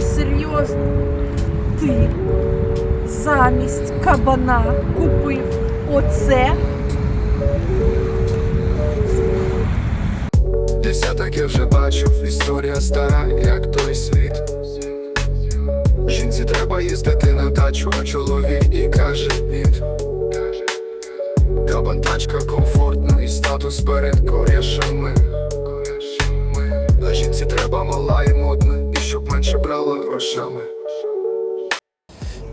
Серйозно? Ти замість кабана купив оце? Десь я таке вже бачив, історія стара, як той світ. Жінці треба їздити на дачу, а чоловік і каже від. Кабан тачка комфортна і статус перед корішами. А жінці треба мала і модна, менше брала грошами.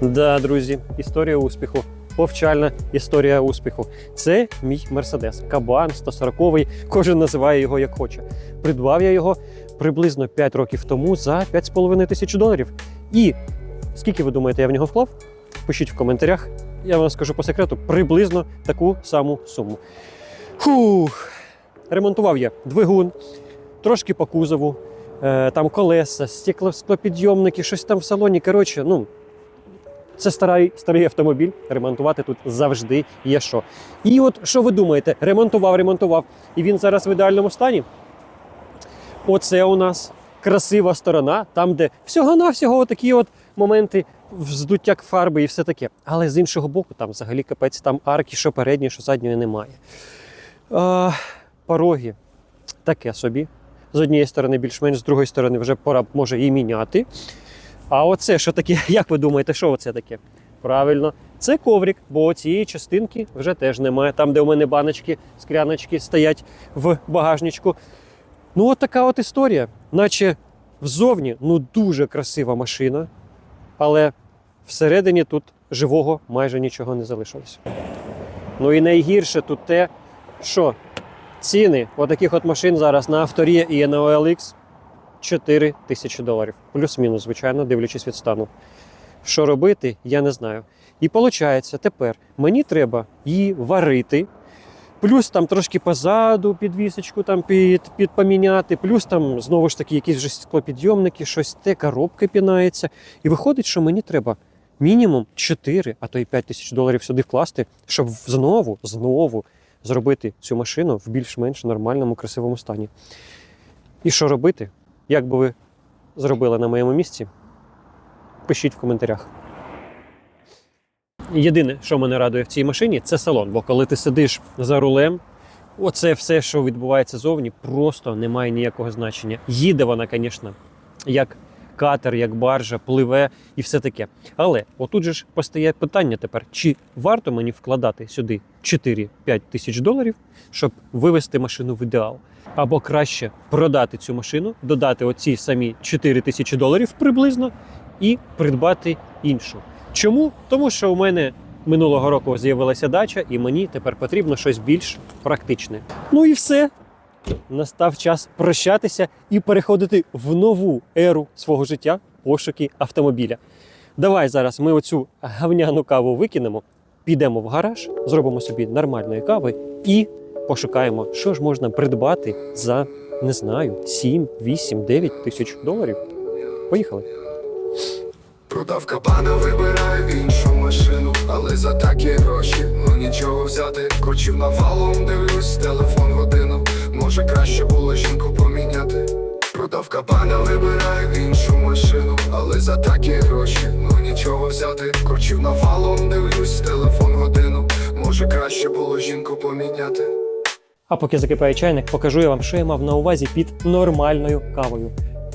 Да, друзі, історія успіху. Повчальна історія успіху. Це мій Мерседес. Кабан 140-й. Кожен називає його як хоче. Придбав я його приблизно 5 років тому за 5,5 тисяч доларів. І скільки ви думаєте, я в нього вклав? Пишіть в коментарях. Я вам скажу по секрету приблизно таку саму суму. Фух. Ремонтував я двигун, трошки по кузову, там колеса, стекло, щось там в салоні. Коротше, ну, це старий, старий автомобіль. Ремонтувати тут завжди є що. І от що ви думаєте? Ремонтував, ремонтував. І він зараз в ідеальному стані. Оце у нас красива сторона, там, де всього-навсього такі от моменти вздуття фарби і все таке. Але з іншого боку, там взагалі капець, там арки, що передньої, що задньої немає. А, пороги таке собі. З однієї сторони, більш-менш, з другої сторони, вже пора може і міняти. А оце що таке? Як ви думаєте, що оце таке? Правильно, це коврик, бо цієї частинки вже теж немає. Там, де у мене баночки, скляночки стоять в багажничку. Ну, от така от історія. Наче взовні ну дуже красива машина, але всередині тут живого майже нічого не залишилось. Ну і найгірше тут те, що ціни отаких от машин зараз на авторі і на OLX 4 тисячі доларів. Плюс-мінус, звичайно, дивлячись від стану. Що робити, я не знаю. І виходить, тепер мені треба її варити, плюс там трошки позаду підвісочку там під, під поміняти, плюс там знову ж таки якісь вже склопідйомники, щось те, коробка пінається. І виходить, що мені треба мінімум 4, а то й 5 тисяч доларів сюди вкласти, щоб знову, знову зробити цю машину в більш-менш нормальному, красивому стані. І що робити? Як би ви зробили на моєму місці? Пишіть в коментарях. Єдине, що мене радує в цій машині, це салон. Бо коли ти сидиш за рулем, оце все, що відбувається зовні, просто не має ніякого значення. Їде вона, звісно, як катер, як баржа, пливе і все таке. Але отут же ж постає питання тепер: чи варто мені вкладати сюди 4-5 тисяч доларів, щоб вивести машину в ідеал? Або краще продати цю машину, додати оці самі 4 тисячі доларів приблизно і придбати іншу. Чому? Тому що у мене минулого року з'явилася дача, і мені тепер потрібно щось більш практичне. Ну і все. Настав час прощатися і переходити в нову еру свого життя пошуки автомобіля. Давай зараз ми оцю гавняну каву викинемо, підемо в гараж, зробимо собі нормальної кави і пошукаємо, що ж можна придбати за не знаю 7, 8, 9 тисяч доларів. Поїхали. Продав кабана, вибираю іншу машину, але за такі гроші, ну нічого взяти. Кручів навалом, дивлюсь, телефон годину. Може краще було жінку поміняти. Продав кабана, вибираю іншу машину, але за такі гроші, ну нічого взяти. Кручів навалом, дивлюсь, телефон годину. Може краще було жінку поміняти. А поки закипає чайник, покажу я вам, що я мав на увазі під нормальною кавою.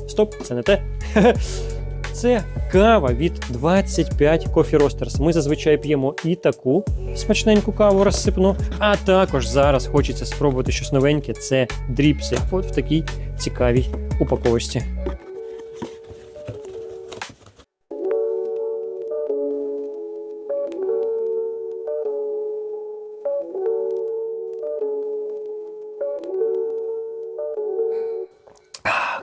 Стоп, це не те. Це кава від 25 Coffee Roasters. Ми зазвичай п'ємо і таку смачненьку каву розсипну. А також зараз хочеться спробувати щось новеньке. Це дріпси. От в такій цікавій упаковочці.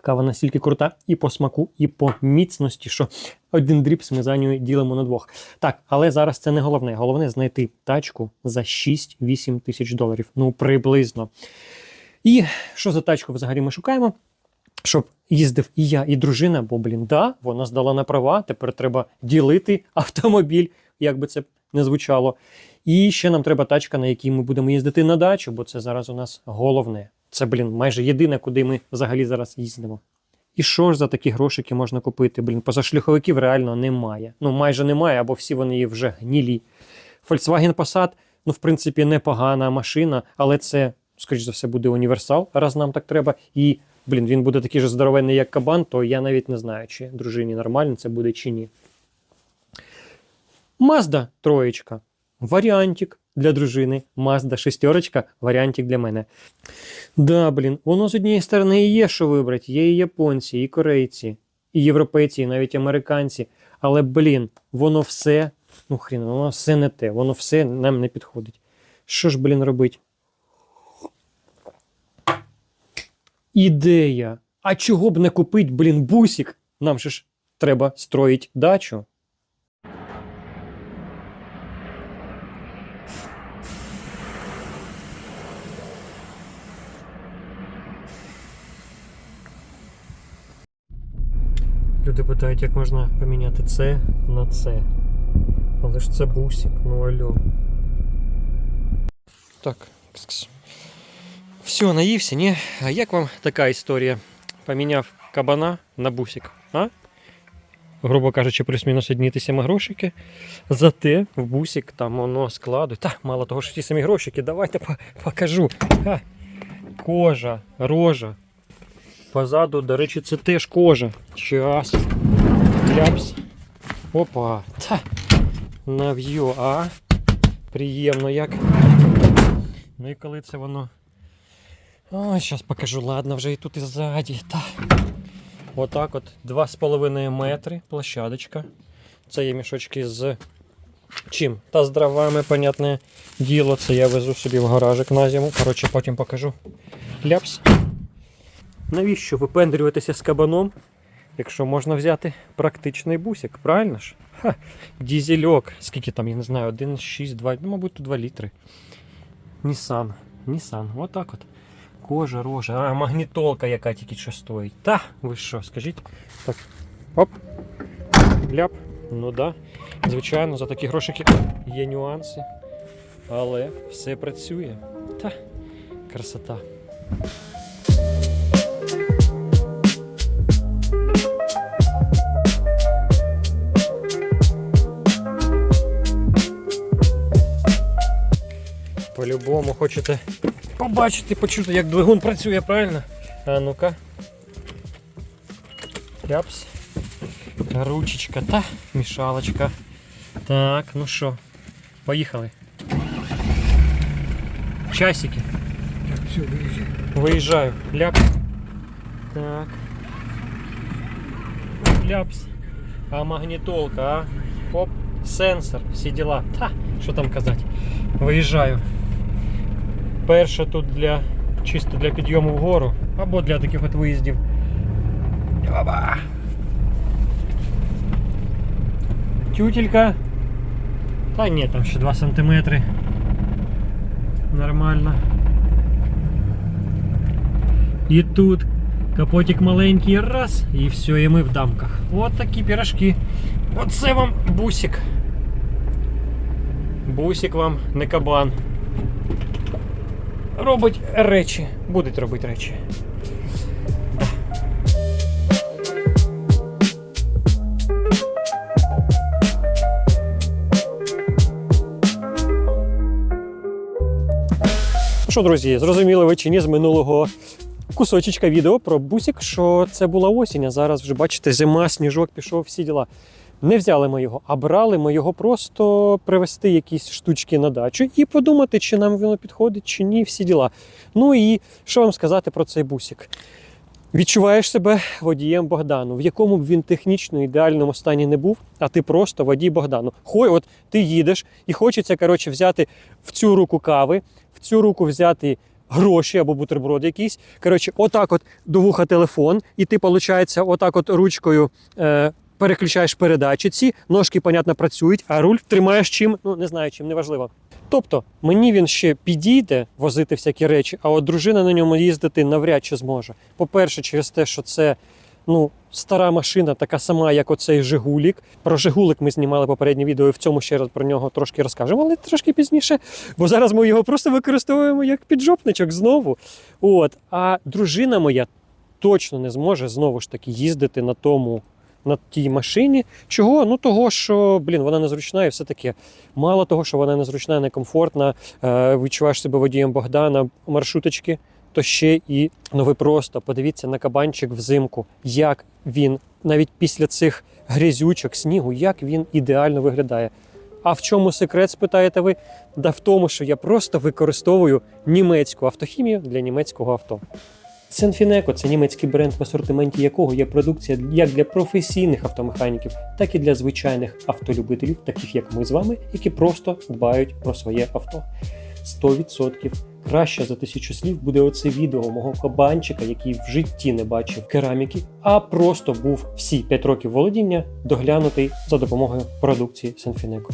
Кава настільки крута і по смаку, і по міцності, що один дріпс ми за нього ділимо на двох. Так, але зараз це не головне. Головне знайти тачку за 6-8 тисяч доларів. Ну, приблизно. І що за тачку взагалі ми шукаємо? Щоб їздив і я, і дружина, бо, блін, да, вона здала на права, тепер треба ділити автомобіль, як би це не звучало. І ще нам треба тачка, на якій ми будемо їздити на дачу, бо це зараз у нас головне. Це, блін, майже єдине, куди ми взагалі зараз їздимо. І що ж за такі грошики можна купити? Блін, позашляховиків реально немає. Ну, майже немає, або всі вони вже гнілі. Volkswagen Passat, ну, в принципі, непогана машина, але це, скоріш за все, буде універсал, раз нам так треба. І, блін, він буде такий же здоровенний, як кабан, то я навіть не знаю, чи дружині нормально це буде чи ні. Mazda троєчка. Варіантик для дружини. Mazda шестерочка, варіантик для мене. Да, блін, воно з однієї сторони і є, що вибрати. Є і японці, і корейці, і європейці, і навіть американці. Але, блін, воно все, ну хрін, воно все не те, воно все нам не підходить. Що ж, блін, робить? Ідея. А чого б не купить, блін, бусик? Нам же ж треба строїть дачу. Люди питають, як можна поміняти це на це. Але ж це бусик, ну алло. Так. Все, наївся, ні? А як вам така історія? Поміняв кабана на бусик, а? Грубо кажучи, плюс-мінус одні ті самі грошики. Зате в бусик там воно складу. Та, мало того, що ті самі грошики, давайте покажу. Кожа, рожа. Позаду, до речі, це теж кожа. Час. Кляпс. Опа. Та. Нав'ю, а? Приємно як. Ну і коли це воно. Ой, зараз покажу, ладно, вже і тут і ззаді. Та. Отак от 2,5 метри площадочка. Це є мішочки з чим? Та з дровами, понятне діло. Це я везу собі в гаражик на зиму. Коротше, потім покажу. Ляпс. Навіщо випендрюватися з кабаном, якщо можна взяти практичний бусик, правильно ж? Ха, дізельок. Скільки там, я не знаю, 1,6, 2, ну, мабуть, 2 літри. Нісан. Нісан. Отак от. Кожа, рожа. А, магнітолка, яка тільки що стоїть. Та, ви що, скажіть? Так. Оп. Ляп. Ну да. Звичайно, за такі грошики є нюанси. Але все працює. Та, красота. По-любому хочете побачити, почути, як двигун працює, правильно? А ну-ка. Ляпс. Ручечка та мішалочка. Так, ну що, поїхали. Часики. Все, виїжджай. Виїжджаю. Ляпс. Так. Ляпс. А магнітолка, а? Оп, сенсор, всі діла. Та, що там казати. Виїжджаю. Перше тут для чисто для підйому вгору або для таких от виїздів. Оба. Тютелька. Та ні, там ще 2 см. Нормально. І тут капотик маленький, раз, і все, і ми в дамках. От такі пірожки. Оце вам бусик. Бусик вам не кабан. Робить речі. Будуть робити речі. Ну що, друзі, зрозуміли ви чи ні з минулого кусочечка відео про бусик, що це була осінь, а зараз вже бачите, зима, сніжок пішов, всі діла. Не взяли ми його, а брали ми його просто привезти якісь штучки на дачу і подумати, чи нам воно підходить, чи ні, всі діла. Ну і що вам сказати про цей бусик? Відчуваєш себе водієм Богдану, в якому б він технічно ідеальному стані не був, а ти просто водій Богдану. Хой, от ти їдеш і хочеться коротше, взяти в цю руку кави, в цю руку взяти гроші або бутерброд якийсь. Коротше, отак от до вуха телефон, і ти, виходить, отак от ручкою. Е, Переключаєш передачі ці, ножки, понятно, працюють, а руль тримаєш чим, ну не знаю чим, неважливо. Тобто мені він ще підійде возити всякі речі, а от дружина на ньому їздити навряд чи зможе. По-перше, через те, що це ну, стара машина, така сама, як оцей Жигулік. Про Жигулик ми знімали попереднє відео, і в цьому ще раз про нього трошки розкажемо, але трошки пізніше. Бо зараз ми його просто використовуємо як піджопничок знову. От. А дружина моя точно не зможе знову ж таки їздити на тому. На тій машині. Чого? Ну того, що блін, вона незручна і все таке. Мало того, що вона незручна, некомфортна, е, відчуваєш себе водієм Богдана маршруточки, то ще і ну ви просто подивіться на кабанчик взимку, як він навіть після цих грязючок, снігу, як він ідеально виглядає. А в чому секрет, спитаєте ви? Да в тому, що я просто використовую німецьку автохімію для німецького авто. Сенфінеко це німецький бренд, в асортименті якого є продукція як для професійних автомеханіків, так і для звичайних автолюбителів, таких як ми з вами, які просто дбають про своє авто. 100% краще за тисячу слів буде оце відео мого кабанчика, який в житті не бачив кераміки, а просто був всі 5 років володіння доглянутий за допомогою продукції Сенфінеко.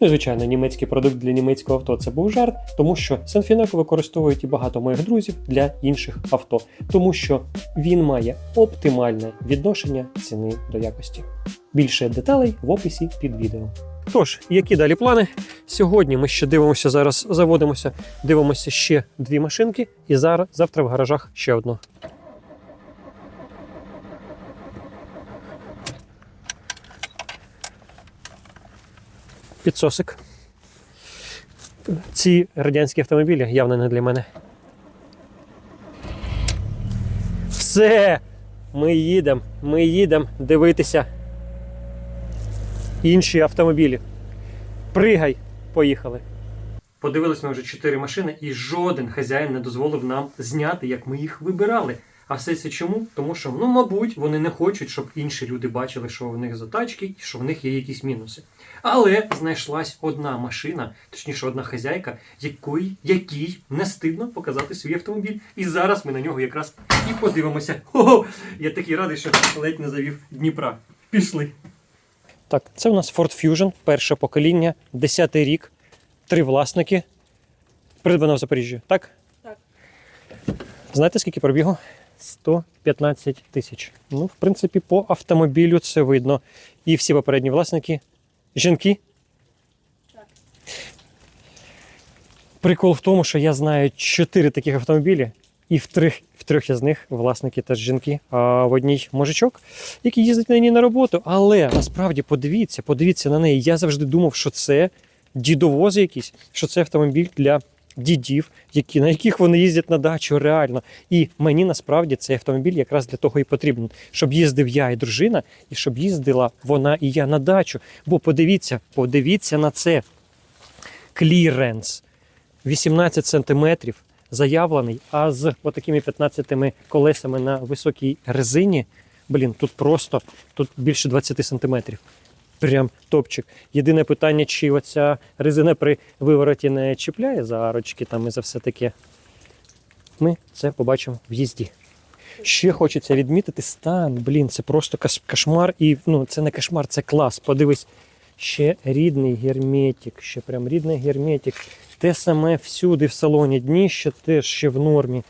Ну, звичайно, німецький продукт для німецького авто це був жарт, тому що Сенфінеко використовують і багато моїх друзів для інших авто, тому що він має оптимальне відношення ціни до якості. Більше деталей в описі під відео. Тож, які далі плани? Сьогодні ми ще дивимося зараз, заводимося, дивимося ще дві машинки, і зараз завтра в гаражах ще одну. Підсосик. Ці радянські автомобілі явно не для мене. Все! Ми їдемо, ми їдемо дивитися інші автомобілі. Пригай, поїхали. Подивились ми вже чотири машини, і жоден хазяїн не дозволив нам зняти, як ми їх вибирали. А все це чому? Тому що, ну, мабуть, вони не хочуть, щоб інші люди бачили, що в них за тачки і що в них є якісь мінуси. Але знайшлась одна машина, точніше, одна хазяйка, якої, якій не стидно показати свій автомобіль. І зараз ми на нього якраз і подивимося. О, я такий радий, що ледь не завів Дніпра. Пішли. Так, це у нас Ford Fusion, перше покоління, 10 рік, три власники. Придбано в Запоріжжі, так? Так. Знаєте, скільки пробігу? 115 тисяч. Ну, в принципі, по автомобілю це видно. І всі попередні власники жінки. Так. Прикол в тому, що я знаю чотири таких автомобілі, і в трьох, в трьох із них власники теж жінки, а в одній мужичок, який їздить на ній на роботу. Але насправді подивіться, подивіться на неї. Я завжди думав, що це дідовоз якийсь, що це автомобіль для дідів, які, на яких вони їздять на дачу реально. І мені насправді цей автомобіль якраз для того і потрібен, щоб їздив я і дружина, і щоб їздила вона і я на дачу. Бо подивіться, подивіться на це. Кліренс 18 сантиметрів заявлений, а з отакими 15 колесами на високій резині. Блін, тут просто тут більше 20 сантиметрів. Прям топчик. Єдине питання, чи оця резина при вивороті не чіпляє за арочки там і за все таке. Ми це побачимо в їзді. Ще хочеться відмітити стан. Блін, це просто кошмар. І ну, це не кошмар, це клас. Подивись. Ще рідний герметик, ще прям рідний герметик. Те саме всюди в салоні. Дніще теж ще в нормі.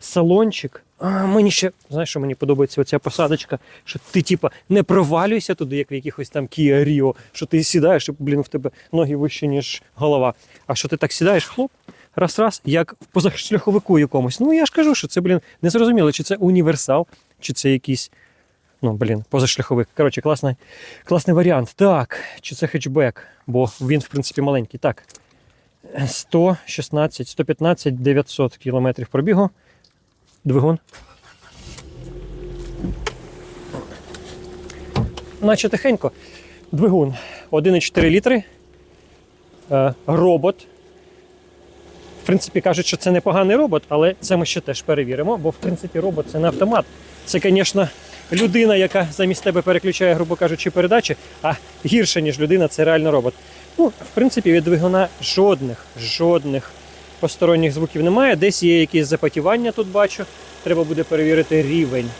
Салончик. А мені ще, знаєш, що мені подобається оця посадочка, що ти, типа, не провалюєшся туди, як в якихось там Kia Rio, що ти сідаєш, і, блін, в тебе ноги вище, ніж голова. А що ти так сідаєш, хлоп, раз-раз, як в позашляховику якомусь. Ну я ж кажу, що це, блін, не зрозуміло, чи це універсал, чи це якийсь. Ну, блін, позашляховик. Коротше, класний, класний варіант. Так, чи це хетчбек, бо він, в принципі, маленький. Так. 116, 115, 900 кілометрів пробігу. Двигун. Наче тихенько. Двигун 1,4 літри. Е, робот. В принципі, кажуть, що це непоганий робот, але це ми ще теж перевіримо, бо в принципі робот це не автомат. Це, звісно, людина, яка замість тебе переключає, грубо кажучи, передачі, а гірше, ніж людина, це реально робот. Ну, в принципі, від двигуна жодних, жодних посторонніх звуків немає. Десь є якісь запотівання, тут бачу. Треба буде перевірити рівень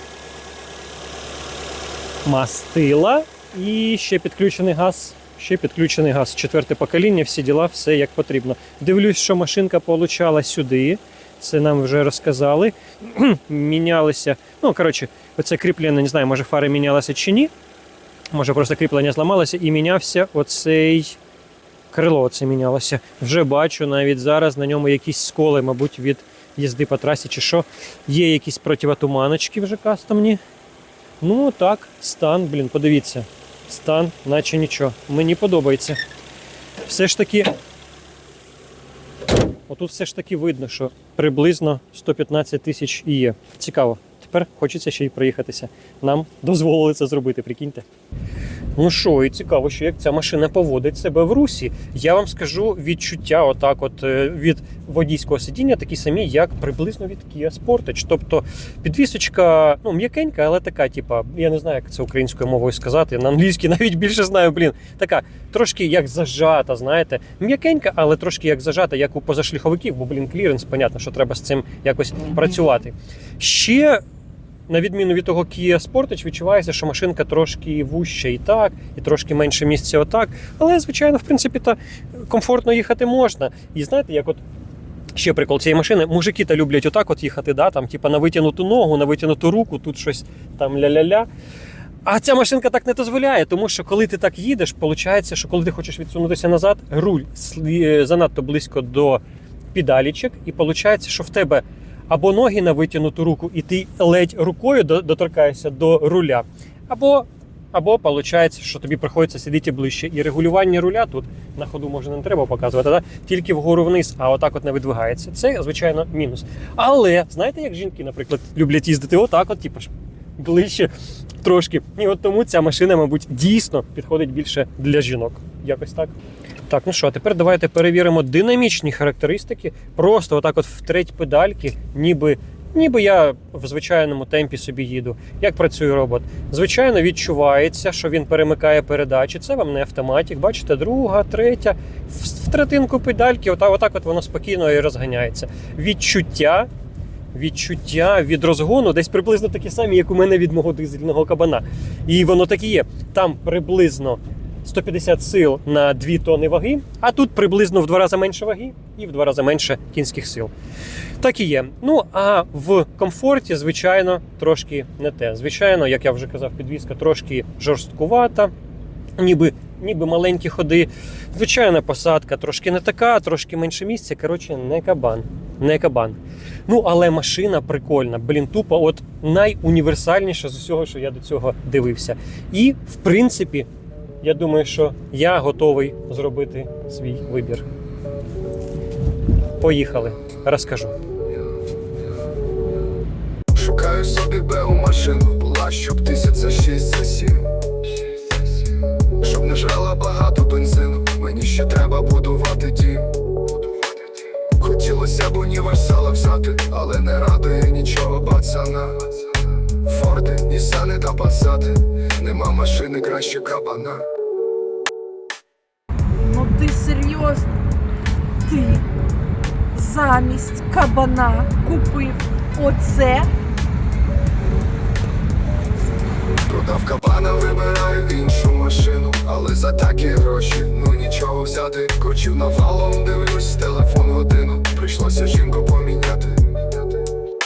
мастила. І ще підключений газ. Ще підключений газ. Четверте покоління, всі діла, все як потрібно. Дивлюсь, що машинка получала сюди. Це нам вже розказали. Мінялися. Ну, коротше, оце кріплення, не знаю, може фари мінялися чи ні. Може, просто кріплення зламалося і мінявся оцей крило. Оце мінялося. Вже бачу навіть зараз на ньому якісь сколи, мабуть, від їзди по трасі чи що. Є якісь противотуманочки вже кастомні. Ну так, стан, блін, подивіться. Стан, наче нічого. Мені подобається. Все ж таки. Отут все ж таки видно, що приблизно 115 тисяч і є. Цікаво. Тепер хочеться ще й проїхатися. Нам дозволили це зробити, прикиньте. Ну що, і цікаво, що як ця машина поводить себе в русі. Я вам скажу відчуття, отак, от е, від водійського сидіння, такі самі, як приблизно від Kia Sportage. Тобто підвісочка ну, м'якенька, але така, типа, я не знаю, як це українською мовою сказати. На англійській навіть більше знаю, блін. Така трошки як зажата, знаєте, м'якенька, але трошки як зажата, як у позашліховиків, бо, блін, кліренс, понятно, що треба з цим якось працювати. Ще на відміну від того Kia Sportage, відчувається, що машинка трошки вуща і так, і трошки менше місця отак. Але, звичайно, в принципі, та комфортно їхати можна. І знаєте, як от. Ще прикол цієї машини. Мужики та люблять отак от їхати, да, там, типа на витягнуту ногу, на витягнуту руку, тут щось там ля-ля-ля. А ця машинка так не дозволяє, тому що коли ти так їдеш, виходить, що коли ти хочеш відсунутися назад, руль слі- занадто близько до педалічок, і виходить, що в тебе або ноги на витягнуту руку, і ти ледь рукою доторкаєшся до руля, або, або виходить, що тобі приходиться сидіти ближче. І регулювання руля тут на ходу може не треба показувати, да? тільки вгору вниз, а отак от не видвигається. Це, звичайно, мінус. Але знаєте, як жінки, наприклад, люблять їздити отак, от, типу ближче трошки. І от тому ця машина, мабуть, дійсно підходить більше для жінок. Якось так. Так, ну що, тепер давайте перевіримо динамічні характеристики. Просто отак от в треть педальки, ніби. Ніби я в звичайному темпі собі їду. Як працює робот? Звичайно, відчувається, що він перемикає передачі. Це вам не автоматик. Бачите, друга, третя. В, в третинку педальки, отак, отак от воно спокійно і розганяється. Відчуття, відчуття від розгону десь приблизно такі самі, як у мене від мого дизельного кабана. І воно так і є. Там приблизно 150 сил на 2 тонни ваги, а тут приблизно в два рази менше ваги і в два рази менше кінських сил. Так і є. Ну а в комфорті, звичайно, трошки не те. Звичайно, як я вже казав, підвізка трошки жорсткувата, ніби, ніби маленькі ходи. Звичайна посадка трошки не така, трошки менше місця. Коротше, не кабан. Не кабан. Ну, але машина прикольна. Блін, тупо, от найуніверсальніша з усього, що я до цього дивився. І, в принципі, я думаю, що я готовий зробити свій вибір. Поїхали, розкажу. Шукаю собі беу машину, була щоб тисяч за шість за сім. Щоб не жрала багато бензину, мені ще треба будувати дім. Хотілося б універсала взяти, але не радує нічого пацана. Форди, Нісани та пасати, нема машини краще кабана. Серйозно? Ти замість кабана купив оце? Продав кабана, вибираю іншу машину, але за такі гроші, ну нічого взяти. Кручів навалом, дивлюсь, телефон годину. Прийшлося жінку поміняти.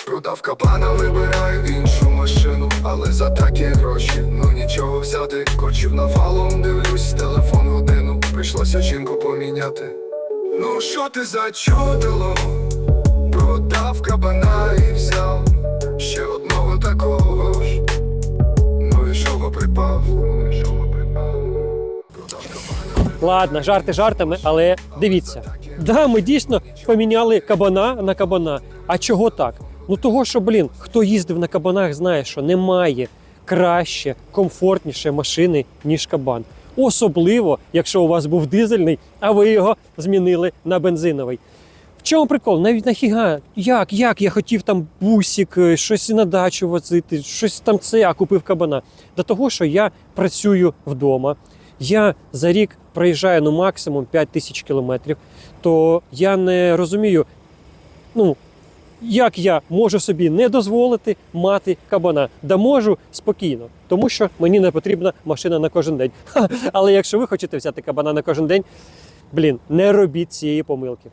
Продав кабана, вибираю іншу машину, але за такі гроші, ну нічого взяти. Кручів навалом, дивлюсь, телефон годину. Прийшлося жінку поміняти. Ну що ти за чудило? Продав кабана і взяв ще одного такого ж. Ну і що припав? Ладно, жарти жартами, але дивіться. Да, ми дійсно поміняли кабана на кабана. А чого так? Ну того, що, блін, хто їздив на кабанах, знає, що немає краще, комфортніше машини, ніж кабан. Особливо, якщо у вас був дизельний, а ви його змінили на бензиновий. В чому прикол? Навіть нафіга? Як? Як? Я хотів там бусик, е, щось на дачу возити, щось там це, а купив кабана. До того, що я працюю вдома, я за рік проїжджаю ну максимум 5 тисяч кілометрів, то я не розумію, ну, як я можу собі не дозволити мати кабана. Да можу спокійно, тому що мені не потрібна машина на кожен день. Ха, але якщо ви хочете взяти кабана на кожен день, блін, не робіть цієї помилки.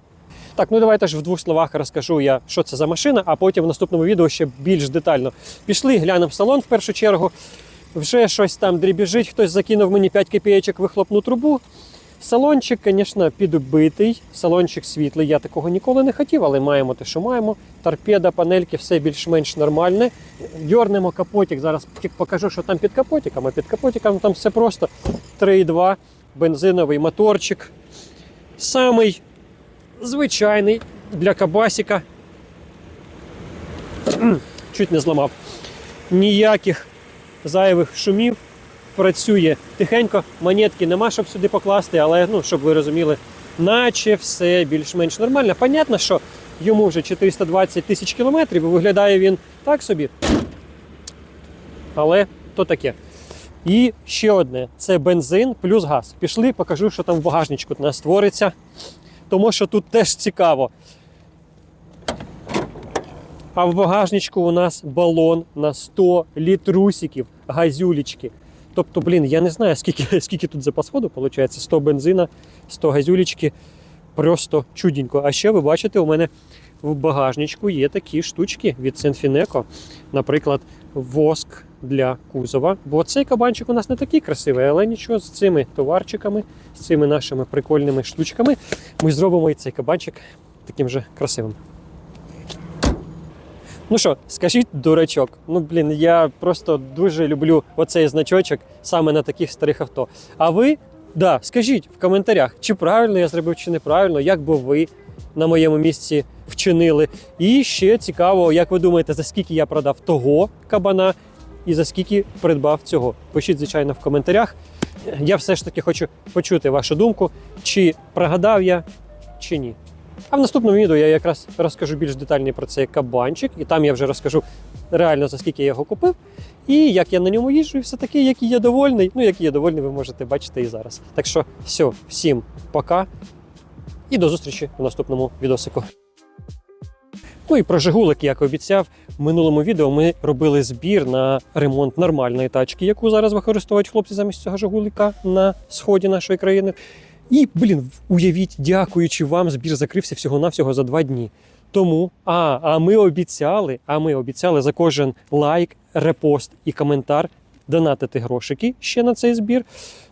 Так, ну давайте ж в двох словах розкажу я, що це за машина, а потім в наступному відео ще більш детально. Пішли, глянемо салон в першу чергу. Вже щось там дрібіжить, хтось закинув мені 5 копійочок вихлопну трубу. Салончик, звісно, підбитий, салончик світлий. Я такого ніколи не хотів, але маємо те, що маємо. Торпеда, панельки, все більш-менш нормальне. Дьорнемо капотик. Зараз покажу, що там під капотиком. А під капотиком там все просто 3,2 бензиновий моторчик. Самий звичайний для кабасіка. Чуть не зламав. Ніяких зайвих шумів. Працює тихенько, монетки нема, щоб сюди покласти, але ну, щоб ви розуміли, наче все більш-менш нормально. Понятно, що йому вже 420 тисяч кілометрів, і виглядає він так собі. Але то таке. І ще одне: це бензин плюс газ. Пішли, покажу, що там в багажничку у нас твориться. Тому що тут теж цікаво. А в багажничку у нас балон на 100 літрусиків газюлічки. Тобто, блін, я не знаю, скільки, скільки тут запас ходу, виходить, 100 бензина, 100 газюлічки. Просто чуденько. А ще ви бачите, у мене в багажничку є такі штучки від Сенфінеко. Наприклад, воск для кузова. Бо цей кабанчик у нас не такий красивий, але нічого з цими товарчиками, з цими нашими прикольними штучками ми зробимо і цей кабанчик таким же красивим. Ну що, скажіть, дурачок. Ну блін, я просто дуже люблю оцей значочок саме на таких старих авто. А ви, да, скажіть в коментарях, чи правильно я зробив, чи неправильно, як би ви на моєму місці вчинили. І ще цікаво, як ви думаєте, за скільки я продав того кабана і за скільки придбав цього. Пишіть, звичайно, в коментарях. Я все ж таки хочу почути вашу думку, чи прогадав я, чи ні. А в наступному відео я якраз розкажу більш детально про цей кабанчик, і там я вже розкажу реально за скільки я його купив, і як я на ньому їжджу, і все таки, який я довольний. Ну, який я довольний, ви можете бачити і зараз. Так що все, всім пока і до зустрічі в наступному відосику. Ну і про Жигулик, як обіцяв, в минулому відео ми робили збір на ремонт нормальної тачки, яку зараз використовують хлопці замість цього Жигулика на сході нашої країни. І, блін, уявіть, дякуючи вам, збір закрився всього-навсього за два дні. Тому, а, а ми обіцяли, а ми обіцяли за кожен лайк, репост і коментар донатити грошики ще на цей збір.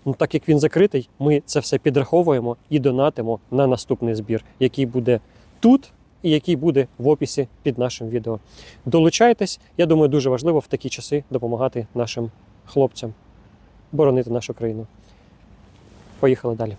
Ну, так як він закритий, ми це все підраховуємо і донатимо на наступний збір, який буде тут і який буде в описі під нашим відео. Долучайтесь, я думаю, дуже важливо в такі часи допомагати нашим хлопцям боронити нашу країну. Поїхали далі.